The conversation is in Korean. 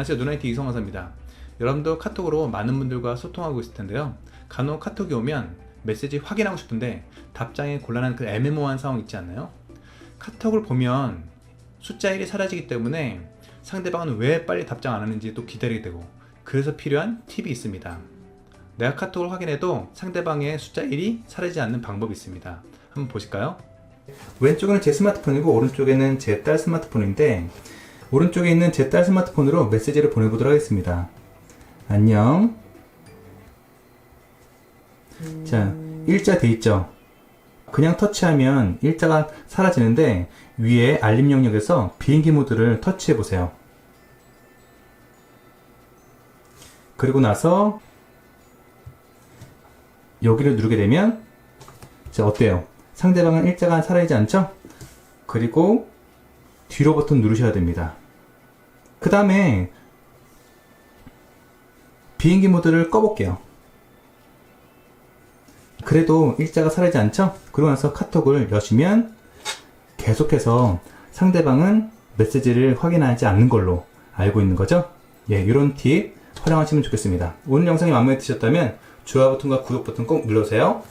안녕하세요. 누나이트 이성화사입니다. 여러분도 카톡으로 많은 분들과 소통하고 있을 텐데요. 간혹 카톡이 오면 메시지 확인하고 싶은데 답장이 곤란한 그 애매모호한 상황 있지 않나요? 카톡을 보면 숫자 1이 사라지기 때문에 상대방은 왜 빨리 답장 안 하는지 또 기다리게 되고 그래서 필요한 팁이 있습니다. 내가 카톡을 확인해도 상대방의 숫자 1이 사라지지 않는 방법이 있습니다. 한번 보실까요? 왼쪽에는 제 스마트폰이고 오른쪽에는 제 딸 스마트폰인데 오른쪽에 있는 제 딸 스마트폰으로 메시지를 보내보도록 하겠습니다. 안녕. 자, 일자 돼 있죠? 그냥 터치하면 일자가 사라지는데 위에 알림 영역에서 비행기 모드를 터치해 보세요. 그리고 나서 여기를 누르게 되면 자, 어때요? 상대방은 일자가 사라지지 않죠? 그리고 뒤로 버튼 누르셔야 됩니다. 그 다음에 비행기 모드를 꺼볼게요. 그래도 일자가 사라지지 않죠? 그러고 나서 카톡을 여시면 계속해서 상대방은 메시지를 확인하지 않는 걸로 알고 있는 거죠? 예, 이런 팁 활용하시면 좋겠습니다. 오늘 영상이 마음에 드셨다면 좋아요 버튼과 구독 버튼 꼭 눌러주세요.